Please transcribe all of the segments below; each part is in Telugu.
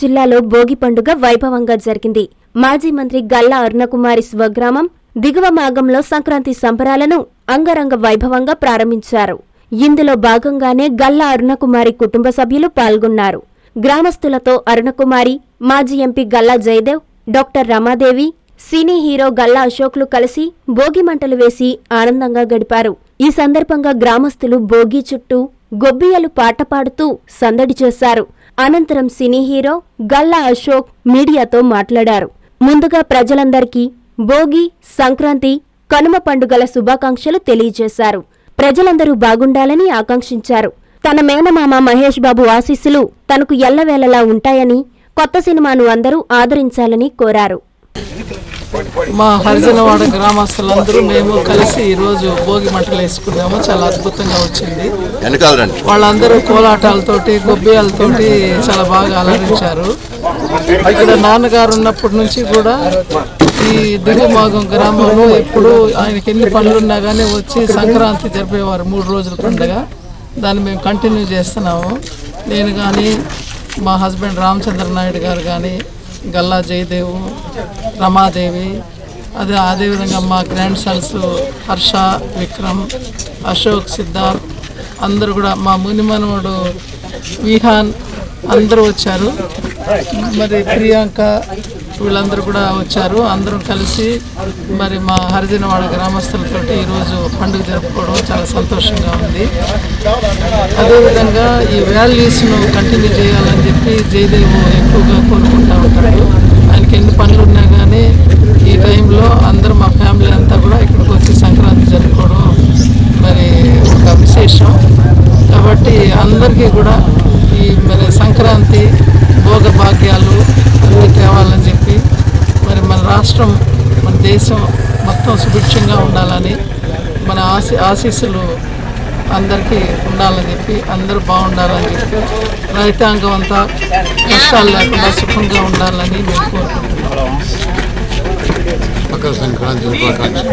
జిల్లాలో భోగి పండుగ వైభవంగా జరిగింది. మాజీ మంత్రి గల్లా అరుణకుమారి స్వగ్రామం దిగువ మాగంలో సంక్రాంతి సంబరాలను అంగరంగ వైభవంగా ప్రారంభించారు. ఇందులో భాగంగానే గల్లా అరుణకుమారి కుటుంబ సభ్యులు పాల్గొన్నారు. గ్రామస్తులతో అరుణకుమారి మాజీ MP Galla Jayadev doctor Ramadevi cine hero Galla అశోక్లు కలిసి భోగి మంటలు వేసి ఆనందంగా గడిపారు. ఈ సందర్భంగా గ్రామస్తులు భోగి చుట్టూ గొబ్బియలు పాట పాడుతూ సందడి చేశారు. అనంతరం సినీ హీరో గల్లా అశోక్ మీడియాతో మాట్లాడారు. ముందుగా ప్రజలందరికీ భోగి సంక్రాంతి కనుమ పండుగల శుభాకాంక్షలు తెలియజేశారు. ప్రజలందరూ బాగుండాలని ఆకాంక్షించారు. తన మేనమామ మహేష్ బాబు ఆశీస్సులు తనకు ఎల్లవేళలా ఉంటాయని కొత్త సినిమాను అందరూ ఆదరించాలని కోరారు. మా హరిజనవాడ గ్రామస్తులందరూ మేము కలిసి ఈరోజు భోగి మంటలు వేసుకున్నాము. చాలా అద్భుతంగా వచ్చింది. వాళ్ళందరూ కోలాటాలతోటి గొబ్బియాలతోటి చాలా బాగా అలరించారు ఇక్కడ నాన్నగారు ఉన్నప్పటి నుంచి కూడా ఈ దిగుమాగం గ్రామంలో ఎప్పుడు ఆయనకి ఎన్ని పనులు ఉన్నా కానీ వచ్చి సంక్రాంతి జరిపేవారు మూడు రోజుల పండుగ. దాన్ని మేము కంటిన్యూ చేస్తున్నాము. నేను కానీ మా హస్బెండ్ రామచంద్ర నాయుడు గారు కానీ గల్లా జయదేవ్ రమాదేవి అదే అదేవిధంగా మా గ్రాండ్ సన్స్ హర్ష విక్రమ్ అశోక్ సిద్ధార్థ్ అందరూ కూడా మా మునిమనుడు విహాన్ అందరూ వచ్చారు. మరి ప్రియాంక వీళ్ళందరూ కూడా వచ్చారు. అందరం కలిసి మరి మా హరిజనవాడ గ్రామస్తులతో ఈరోజు పండుగ జరుపుకోవడం చాలా సంతోషంగా ఉంది. అదేవిధంగా ఈ వాల్యూస్ను కంటిన్యూ చేయాలని చెప్పి జయదేవ్ ఎక్కువగా కోరుకుంటూ ఉంటాడు ఆయనకి ఎన్ని పనులు ఉన్నా కానీ ఈ టైంలో అందరూ మా ఫ్యామిలీ అంతా కూడా ఇక్కడికి వచ్చి సంక్రాంతి జరుపుకోవడం మరి ఒక విశేషం. కాబట్టి అందరికీ కూడా ఈ మరి సంక్రాంతి భోగ భాగ్యాలు అన్నీ తేవాలని చెప్పి మరి మన రాష్ట్రం మన దేశం మొత్తం సుభిక్షంగా ఉండాలని మన ఆశీ ఆశీస్సులు అందరికీ ఉండాలని చెప్పి అందరూ బాగుండాలని చెప్పి రైతాంగం అంతా కష్టాలు లేకుండా సుఖంగా ఉండాలని మేము కోరుకుంటున్నాం మకర సంక్రాంతి శుభాకాంక్షలు.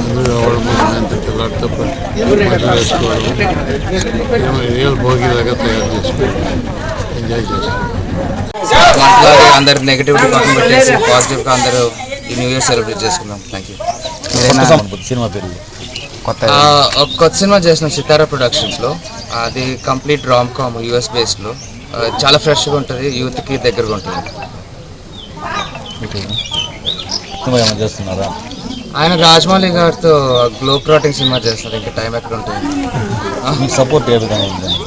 అందరూ ఎవరి కోసం ఎంత తెల్లారితో బట్టలు వేసుకోవడం ఏమో రియల్ భోగిలాగా తయారు చేసుకోవడం ఎంజాయ్ చేస్తాం. మాట్లాడి అందరు నెగిటివిటీ పక్కన పెట్టేసి పాజిటివ్గా అందరూ ఈ న్యూ ఇయర్ సెలబ్రేట్ చేసుకుందాం. థ్యాంక్ యూ సినిమా పేరు కొత్త ఒక కొత్త సినిమా చేసిన సితారా ప్రొడక్షన్స్లో. అది కంప్లీట్ రామ్ కామ్ యూఎస్ బేస్డ్లో చాలా ఫ్రెష్గా ఉంటుంది యూత్కి దగ్గరగా ఉంటుంది. చేస్తున్నారా? ఆయన రాజమౌళి గారితో గ్లో క్రాటింగ్ సినిమా చేస్తారు ఇంకా టైం ఎక్కడ ఉంటుంది? సపోర్ట్ ఏ విధంగా ఉందండి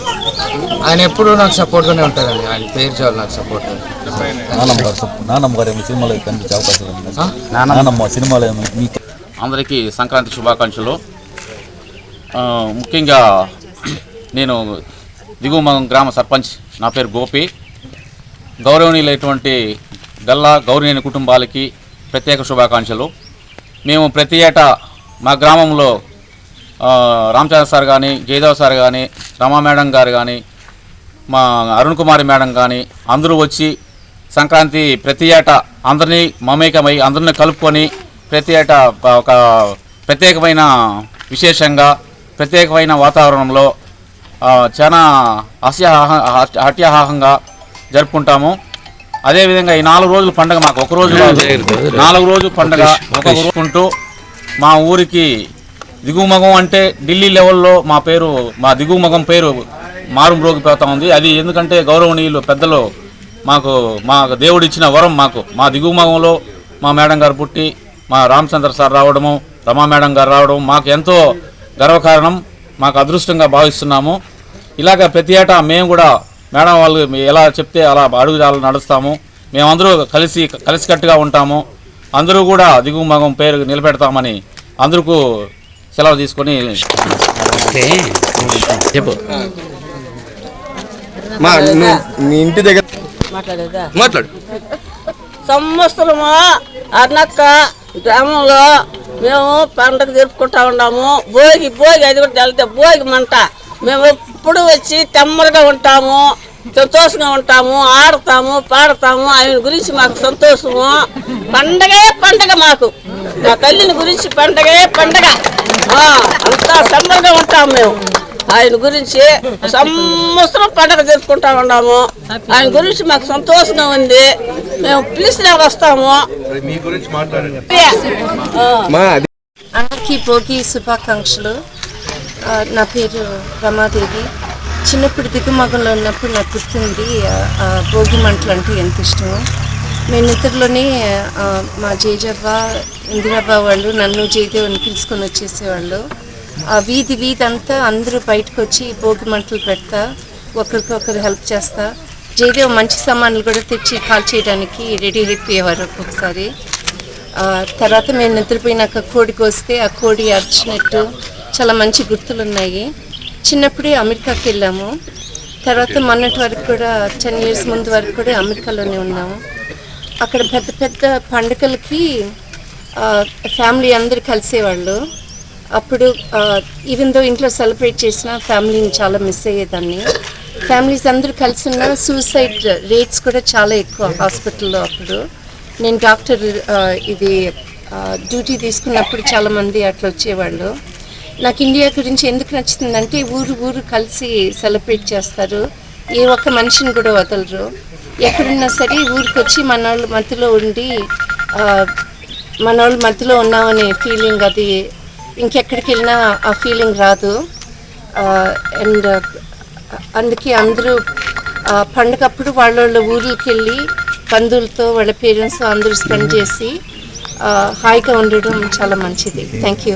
ఆయన ఎప్పుడూ నాకు సపోర్ట్గానే ఉంటారండి. ఆయన పేరు చాలు నాకు సపోర్ట్. నానమ్మ గారు సినిమాలో కనిపించే ఉన్నాయి? నానమ్మ. సినిమాలో అందరికీ సంక్రాంతి శుభాకాంక్షలు. ముఖ్యంగా నేను దిగువమగం గ్రామ సర్పంచ్. నా పేరు గోపి. గౌరవనీయులైనటువంటి గల్లా గౌరవనీయ కుటుంబాలకి ప్రత్యేక శుభాకాంక్షలు. మేము ప్రతి ఏటా మా గ్రామంలో రామచంద్ర సార్ కానీ జయదేవ్ సార్ కానీ రమా మేడం గారు కానీ మా అరుణ్ కుమారి మేడం కానీ అందరూ వచ్చి సంక్రాంతి ప్రతి ఏటా అందరినీ మమేకమై అందరిని కలుపుకొని ప్రతి ఏటా ఒక ప్రత్యేకమైన విశేషంగా ప్రత్యేకమైన వాతావరణంలో చాలా హాస్యాహ హట్యాహాహంగా జరుపుకుంటాము. అదేవిధంగా ఈ నాలుగు రోజుల పండుగ మాకు ఒక రోజు నాలుగు రోజు పండుగ ఒక రోజుకుంటూ మా ఊరికి దిగుమగం అంటే ఢిల్లీ లెవెల్లో మా పేరు మా దిగుమగం పేరు మారుమ్రోగిపోతా ఉంది. అది ఎందుకంటే గౌరవనీయులు పెద్దలు మాకు మా దేవుడు ఇచ్చిన వరం మాకు. మా దిగుమగంలో మా మేడం గారు పుట్టి మా రామచంద్ర సార్ రావడము రమా మేడం గారు రావడం మాకు ఎంతో గర్వకారణం. మాకు అదృష్టంగా భావిస్తున్నాము. ఇలాగ ప్రతి ఏటా మేము కూడా మేడం వాళ్ళు ఎలా చెప్తే అలా అడుగుదాలు నడుస్తాము. మేమందరూ కలిసి కలిసికట్టుగా ఉంటాము. అందరూ కూడా దిగువ మగం పేరు నిలబెడతామని అందరికీ సెలవు తీసుకొని చెప్పు. మా నీ ఇంటి దగ్గర మాట్లాడు. సంవత్సరము అర్నక్క గ్రామంలో మేము పండగ జరుపుకుంటా ఉన్నాము. భోగి భోగి అది కూడా వెళ్తే భోగి మంట. మేము ఎప్పుడు వచ్చి తెమ్మలుగా ఉంటాము సంతోషంగా ఉంటాము ఆడతాము పాడతాము. ఆయన గురించి మాకు సంతోషము. పండగే పండగ మాకు. మా తల్లిని గురించి పండగే పండగ. అంతా సంబరంగా ఉంటాము మేము. ఆయన గురించి సంవత్సరం పండగ జరుపుకుంటా ఉన్నాము. ఆయన గురించి మాకు సంతోషంగా ఉంది. మేము పిలిచినాక వస్తాము. మీ గురించి మాట్లాడండి. ఆ. మా అది అందరికీ భోగి శుభాకాంక్షలు. నా పేరు రమాదేవి. చిన్నప్పుడు దిగుమగంలో ఉన్నప్పుడు నాకు గుర్తుంది భోగి మంటలు అంటే ఎంత ఇష్టమో. మేము నిద్రలోనే మా జేజవ్వ ఇందిరాబా వాళ్ళు నన్ను జయదేవుని పిలుచుకొని వచ్చేసేవాళ్ళు. ఆ వీధి వీధి అంతా అందరూ బయటకు వచ్చి భోగి మంటలు పెడతా ఒకరికొకరు హెల్ప్ చేస్తా. జయదేవ్ మంచి సామాన్లు కూడా తెచ్చి కాల్ చేయడానికి రెడీ అయిపోయేవారు ఒక్కొక్కసారి. తర్వాత మేము నిద్రపోయినాక కోడికి వస్తే ఆ కోడి అరిచినట్టు చాలా మంచి గుర్తులు ఉన్నాయి చిన్నప్పుడే అమెరికాకి వెళ్ళాము. తర్వాత మొన్నటి వరకు కూడా టెన్ ఇయర్స్ ముందు వరకు కూడా అమెరికాలోనే ఉన్నాము. అక్కడ పెద్ద పెద్ద పండుగలకి ఫ్యామిలీ అందరు కలిసేవాళ్ళు. అప్పుడు ఈవెన్ దో ఇంట్లో సెలబ్రేట్ చేసిన ఫ్యామిలీని చాలా మిస్ అయ్యేదాన్ని. ఫ్యామిలీస్ అందరూ కలిసి ఉన్న సూసైడ్ రేట్స్ కూడా చాలా ఎక్కువ హాస్పిటల్లో అప్పుడు. నేను డాక్టర్ ఇది డ్యూటీ తీసుకున్నప్పుడు చాలామంది అట్లా వచ్చేవాళ్ళు. నాకు ఇండియా గురించి ఎందుకు నచ్చుతుందంటే ఊరు ఊరు కలిసి సెలబ్రేట్ చేస్తారు. ఏ ఒక్క మనిషిని కూడా వదలరు. ఎక్కడున్నా సరే ఊరికి వచ్చి మన వాళ్ళ మధ్యలో ఉండి మన వాళ్ళ మధ్యలో ఉన్నామనే ఫీలింగ్ అది ఇంకెక్కడికి వెళ్ళినా ఆ ఫీలింగ్ రాదు. అండ్ అందుకే అందరూ పండగప్పుడు వాళ్ళ వాళ్ళ ఊర్లకి వెళ్ళి బంధువులతో వాళ్ళ పేరెంట్స్ అందరూ స్పెండ్ చేసి హాయిగా ఉండడం చాలా మంచిది. Thank you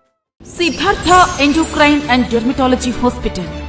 Siddhartha endocrine and dermatology hospital